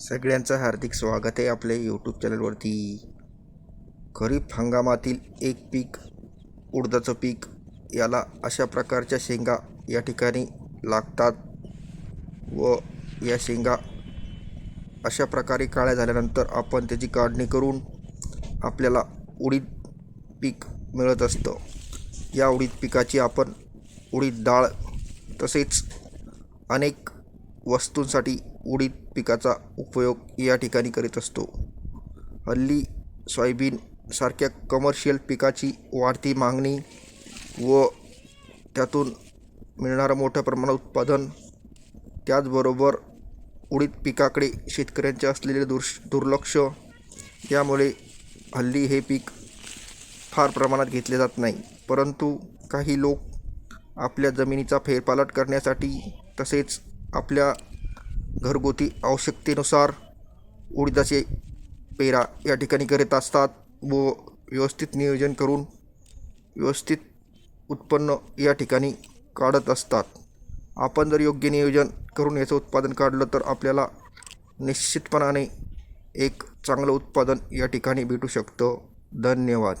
सगळ्यांचं हार्दिक स्वागत आहे आपल्या यूट्यूब चॅनलवरती खरीप हंगामातील एक पीक उडदाचं पीक याला अशा प्रकारच्या शेंगा या ठिकाणी लागतात व या शेंगा अशा प्रकारे काळ्या झाल्यानंतर आपण त्याची काढणी करून आपल्याला उडीद पीक मिळत असतं. या उडीद पिकाची आपण उडीद डाळ तसेच अनेक वस्तूंसाठी उडीद पिकाचा उपयोग या ठिकाणी करीत असतो. हल्ली सोयाबीन सारख्या कमर्शियल पिकाची वाढती मागणी व त्यातून मिळणारं मोठ्या प्रमाणात उत्पादन त्याचबरोबर उडीद पिकाकडे शेतकऱ्यांचे असलेले दुर्श दुर्लक्ष यामुळे हल्ली हे पीक फार प्रमाणात घेतले जात नाही. परंतु काही लोक आपल्या जमिनीचा फेरपालट करण्यासाठी तसेच आपल्या घरगुती आवश्यकतेनुसार उडीदाचे पेरा या ठिकाणी करत असतात व व्यवस्थित नियोजन करून व्यवस्थित उत्पन्न या ठिकाणी काढत असतात. आपण जर योग्य नियोजन करून याचं उत्पादन काढलं तर आपल्याला निश्चितपणाने एक चांगलं उत्पादन या ठिकाणी भेटू शकतं. धन्यवाद.